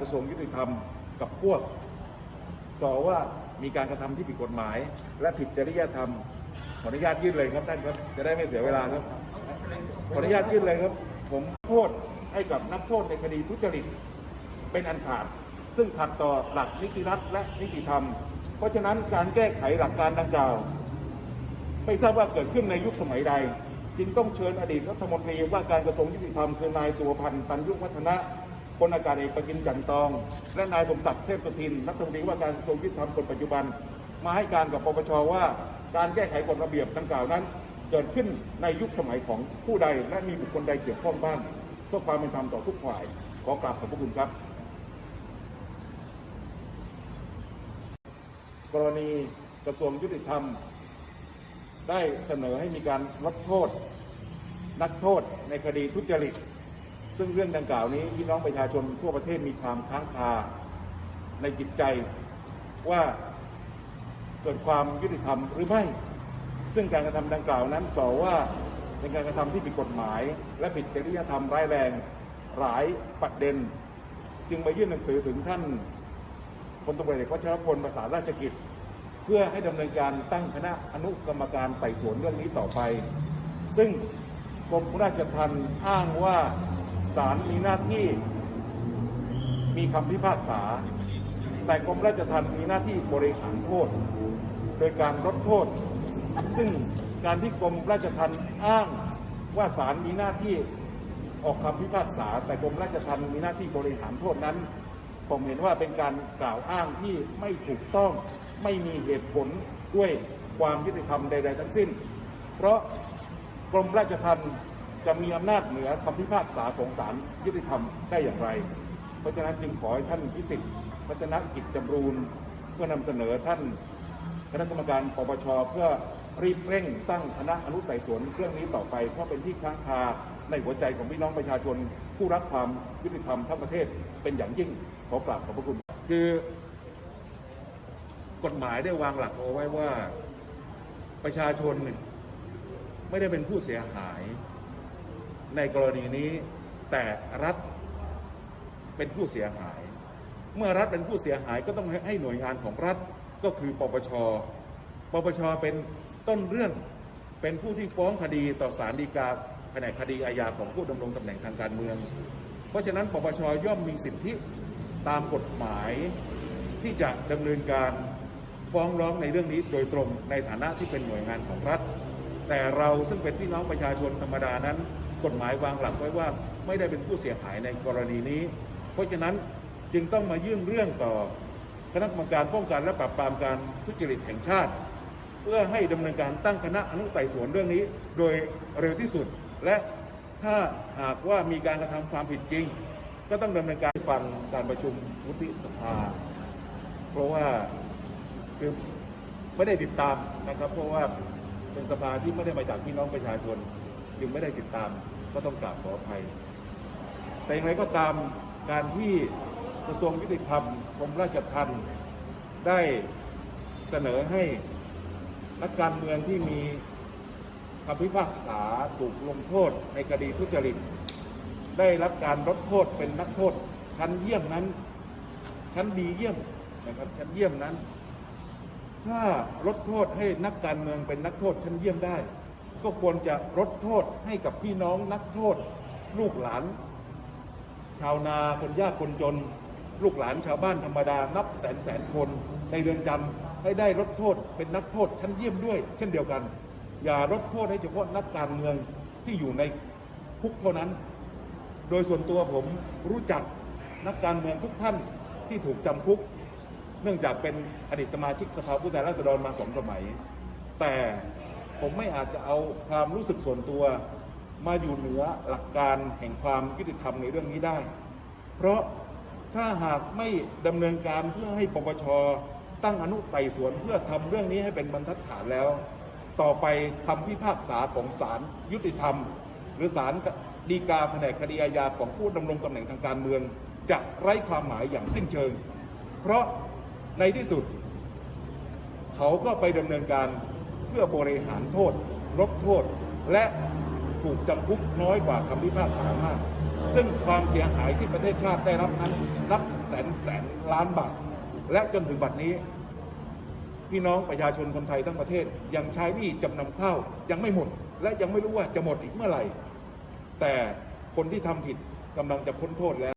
กระทรวงยุติธรรมกับพวกสอว่ามีการกระทำที่ผิดกฎหมาย และผิดจริยธรรม ขออนุญาตยื่นเลยครับท่านครับ จะได้ไม่เสียเวลาครับ ขออนุญาตยื่นเลยครับ ผมโทษให้กับนักโทษในคดีทุจริตเป็นอันขาด ซึ่งขัดต่อหลักนิติรัฐและนิติธรรม เพราะฉะนั้นการแก้ไขหลักการดังกล่าวไม่ทราบว่าเกิดขึ้นในยุคสมัยใด จึงต้องเชิญอดีตรัฐมนตรีว่าการกระทรวงยุติธรรมคือนายสุวพันธ์ตันยุวัฒนะ พลอากาศเอกประกินจันทร์ตอง และนายสมศักดิ์เทพสุทินรัฐมนตรีว่าการกระทรวงยุติธรรมคนปัจจุบัน มาให้การกับปปชว่า การแก้ไขกฎระเบียบดังกล่าวนั้น เกิดขึ้นในยุคสมัยของผู้ใดและมีบุคคลใดเกี่ยวข้องบ้างเพื่อความเป็นธรรมต่อทุกฝ่าย ขอกราบขอบพระคุณครับ กรณีกระทรวงยุติธรรม ได้เสนอให้มีการลดโทษ นักโทษในคดีทุจริต ซึ่งเรื่องดังกล่าวนี้พี่น้องประชาชนทั่วประเทศมีความค้างคาในจิตใจว่าเกิดความยุติธรรมหรือไม่ ซึ่งการกระทำดังกล่าวนั้นสอว่าเป็นการกระทำที่ผิดกฎหมาย และผิดจริยธรรมร้ายแรงหลายประเด็น จึงมายื่นหนังสือถึงท่านพลตำรวจเอกวัชรพลประสานราชกิจ เพื่อให้ดำเนินการตั้งคณะอนุกรรมการไต่สวนเรื่องนี้ต่อไป ซึ่งกรมราชทัณฑ์อ้างว่า ศาลมีหน้าที่มีคำพิพากษา แต่กรมราชทัณฑ์มีหน้าที่บริหารโทษ โดยการลดโทษ ซึ่งการที่กรมราชทัณฑ์อ้างว่าศาลมีหน้าที่ออกคำพิพากษา แต่กรมราชทัณฑ์มีหน้าที่บริหารโทษนั้น ผมเห็นว่าเป็นการกล่าวอ้างที่ไม่ถูกต้องไม่มีเหตุผลด้วยความยุติธรรมใด ๆ ทั้งสิ้น เพราะกรมราชทัณฑ์ จะมีอำนาจเหนือคำพิพากษาของศาลยุติธรรมได้อย่างไร เพราะฉะนั้นจึงขอให้ท่านพิสิทธิ์พัฒนกิจจำรูนเพื่อนำเสนอท่านคณะกรรมการปปชเพื่อรีบเร่งตั้งคณะอนุไต่สวนเรื่องนี้ต่อไป เพราะเป็นที่ค้างคาในหัวใจของพี่น้องประชาชน ผู้รักความยุติธรรมทั้งประเทศเป็นอย่างยิ่งขอกราบขอบพระคุณ คือกฎหมายได้วางหลักเอาไว้ว่าประชาชนไม่ได้เป็นผู้เสียหาย ในกรณีนี้แต่รัฐเป็นผู้เสียหาย เมื่อรัฐเป็นผู้เสียหายก็ต้องให้หน่วยงานของรัฐก็คือปปช ปปชเป็นต้นเรื่องเป็นผู้ที่ฟ้องคดีต่อศาลฎีกาแผนกคดีอาญาของผู้ดำรงตำแหน่งทางการเมือง เพราะฉะนั้นปปชย่อมมีสิทธิตามกฎหมายที่จะดำเนินการฟ้องร้องในเรื่องนี้โดยตรงในฐานะที่เป็นหน่วยงานของรัฐ แต่เราซึ่งเป็นพี่น้องประชาชนธรรมดานั้น กฎหมายวางหลักไว้ว่าไม่ได้เป็นผู้เสียหายในกรณีนี้ เพราะฉะนั้นจึงต้องมายื่นเรื่องต่อคณะกรรมการป้องกันและปราบปรามการทุจริตแห่งชาติ เพื่อให้ดำเนินการตั้งคณะอนุไต่สวนเรื่องนี้ โดยเร็วที่สุด และถ้าหากว่ามีการกระทำความผิดจริง ก็ต้องดำเนินการฟังการประชุมวุฒิสภา เพราะว่าคือไม่ได้ติดตามนะครับ เพราะว่าเป็นสภาที่ไม่ได้มาจากพี่น้องประชาชน จึงไม่ได้ติดตาม ก็ต้องกราบขออภัย แต่อย่างไรก็ตามการที่กระทรวงยุติธรรมกรมราชทัณฑ์ได้เสนอให้นักการเมืองที่มีคำพิพากษาถูกลงโทษในคดีทุจริต ได้รับการลดโทษเป็นนักโทษชั้นเยี่ยมนั้น ชั้นดีเยี่ยมนะครับชั้นเยี่ยมนั้น ถ้าลดโทษให้นักการเมืองเป็นนักโทษชั้นเยี่ยมได้ ก็ควรจะลดโทษให้กับพี่น้องนักโทษ ลูกหลาน ชาวนาคนยากคนจน ลูกหลานชาวบ้านธรรมดานับแสนแสนคนในเรือนจำให้ได้ลดโทษเป็นนักโทษชั้นเยี่ยมด้วย เช่นเดียวกัน อย่าลดโทษให้เฉพาะนักการเมืองที่อยู่ในคุกเท่านั้น โดยส่วนตัวผมรู้จักนักการเมืองทุกท่านที่ถูกจำคุก เนื่องจากเป็นอดีตสมาชิกสภาผู้แทนราษฎรมาสองสมัย แต่ ผมไม่อาจจะเอาความรู้สึกส่วนตัว มาอยู่เหนือหลักการแห่งความยุติธรรมในเรื่องนี้ได้ เพราะถ้าหากไม่ดำเนินการเพื่อให้ปปชตั้งอนุไต่สวนเพื่อทำเรื่องนี้ให้เป็นบรรทัดฐานแล้ว ต่อไปคำพิพากษาของศาลยุติธรรม หรือศาลฎีกาแผนกคดีอาญาของผู้ดำรงตำแหน่งทางการเมือง จะไร้ความหมายอย่างสิ้นเชิง เพราะในที่สุด เขาก็ไปดำเนินการ เพื่อบริหารโทษลดโทษ และถูกจำคุกน้อยกว่าคำพิพากษามาก ซึ่งความเสียหายที่ประเทศชาติได้รับนั้นนับแสนแสนล้านบาท และจนถึงบัดนี้ พี่น้องประชาชนคนไทยทั้งประเทศยังใช้หนี้จำนำข้าวยังไม่หมด และยังไม่รู้ว่าจะหมดอีกเมื่อไหร่ แต่คนที่ทำผิดกำลังจะพ้นโทษแล้ว